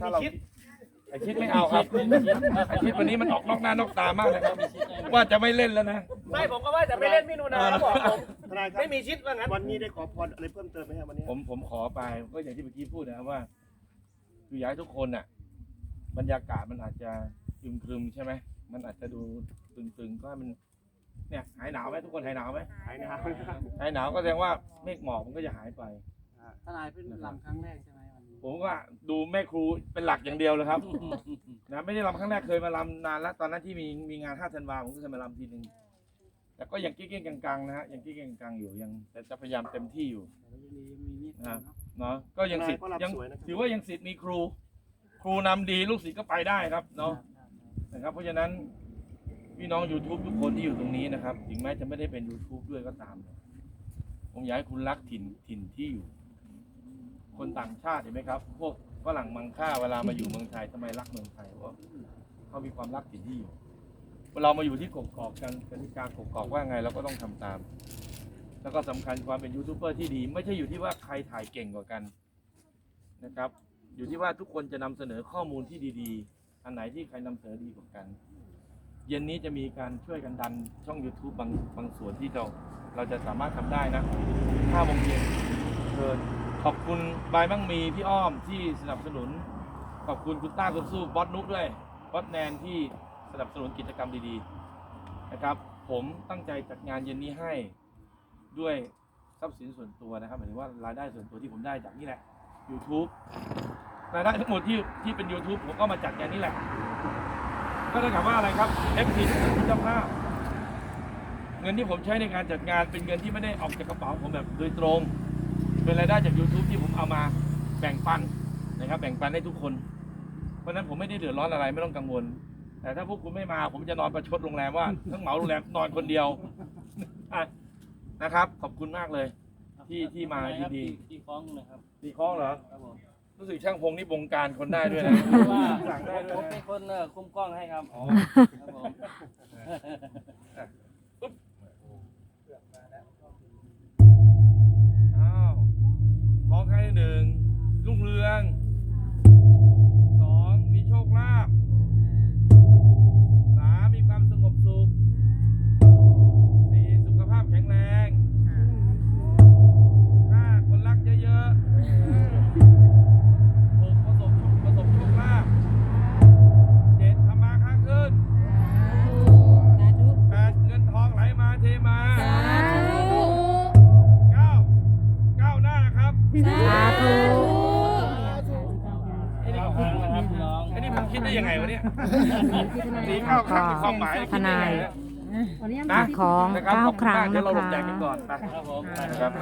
ถ้าเราไอคิดไม่เอาครับไอคิดวันนี้มันออกนอกหน้านอกตามากเลยครับ ว่าจะไม่เล่นแล้วนะ ไม่ผมก็ว่าจะไปเล่นพี่นูนาแล้วบอกผมทนายครัไม่มีชิดว่างั้นวันนี้ได้ขอพรอะไรเพิ่มเติมไหมครับวันนี้ผมผมขอไปก็อย่างที่เมื่อกี้พูดนะครับว่าคืออยากให้ทุกคนน่ะ บรรยากาศมันอาจจะครึมครึมๆใช่ไหมมันอาจจะดูตึงๆก็ให้มัน เนี่ยหายหนาวไหมทุกคนหายหนาวไหมหายนะครับหายหนาวก็แสดงว่าเมฆหมอกมันก็จะหายไปทนายเป็นลำครั้งแรกใช่ไหมวันนี้ ผมก็ดูแม่ครูเป็นหลักอย่างเดียวเลยครับ นะไม่ได้รำครั้งแรกเคยมารำนานแล้วตอนนั้นที่มีมีงาน5ธันวาผมก็เคยมารำทีนึงแต่ก็ยังเก้งๆกังๆนะฮะยังเก้งๆกังๆอยู่ยังแต่จะพยายามเต็มที่อยู่แต่ยังมียังมีนิดนึงเนาะเนาะก็ยังสิทธิ์ยังถือว่ายังสิทธิ์มีครู ครูนำดีลูกศิษย์ก็ไปได้ครับเนาะนะครับ เพราะฉะนั้นพี่น้อง YouTube ทุกคนที่อยู่ตรงนี้นะครับ ถึงแม้จะไม่ได้เป็น YouTube ด้วยก็ตาม ผมอยากให้คุณรักถิ่นถิ่นที่อยู่ คนต่างชาติเห็นไหมครับ พวกฝรั่งมังค่าเวลามาอยู่เมืองไทยทำไมรักเมืองไทยเพราะเขามีความรักถิ่นที่อยู่เรามาอยู่ที่กกอกกันกติกากกอกว่าไงเราก็ต้องทำตาม แล้วก็สำคัญความเป็นยูทูบเบอร์ที่ดี ไม่ใช่อยู่ที่ว่าใครถ่ายเก่งกว่ากันนะครับ อยู่ที่ว่าทุกคนจะนำเสนอข้อมูลที่ดีๆ อันไหนที่ใครนำเสนอดีกว่ากัน เย็นนี้จะมีการช่วยกันดันช่อง YouTube บางบางส่วนที่เราเราจะสามารถทำได้นะ5โมงเย็นเชิญ ขอบคุณบายมั่งมีพี่อ้อมที่สนับสนุน ขอบคุณคุณต้าคุณสู้บอสนุกด้วยบอสแนนที่สนับสนุนกิจกรรมดีๆนะครับ ผมตั้งใจจัดงานเย็นนี้ให้ด้วยทรัพย์สินส่วนตัวนะครับหมายถึงว่ารายได้ส่วนตัวที่ผมได้จากนี่แหละ YouTube รายได้ทั้งหมดที่ที่เป็น YouTube ผมก็มาจัดงานนี้แหละ ก็เท่ากับว่าอะไรครับ FT เป็นเจ้าภาพเงินที่ผมใช้ในการจัดงานเป็นเงินที่ไม่ได้ออกจากกระเป๋าผมแบบโดยตรง เป็นรายได้จาก YouTube ที่ผมเอามาแบ่งปันนะครับ แบ่งปันให้ทุกคน เพราะฉะนั้นผมไม่ได้เดือดร้อนอะไรไม่ต้องกังวล แต่ถ้าพวกคุณไม่มา ผมจะนอนประชดโรงแรมว่าทั้งเหมาโรงแรมนอนคนเดียวอะนะครับ ขอบคุณมากเลย ที่ที่มายินดีที่ฟ้องนะครับตีคล้องเหรอครับผมรู้สึกช่างพงนี่บงการคนได้ด้วยนะเพราะว่าสั่งได้ด้ผวยมนะเป็นคนเอ่อคุมกล้องให้ครับครับผม รุ่งเรือง คิดได้ยังไงวะเนี่ยสีเข้าข้างมีความหมายคิดได้ไงนะของนะครับเก้าขอบครั้งณมกเดี๋ยวเราหลบนะคะแดกกันก่อนไปครับผมนะครับ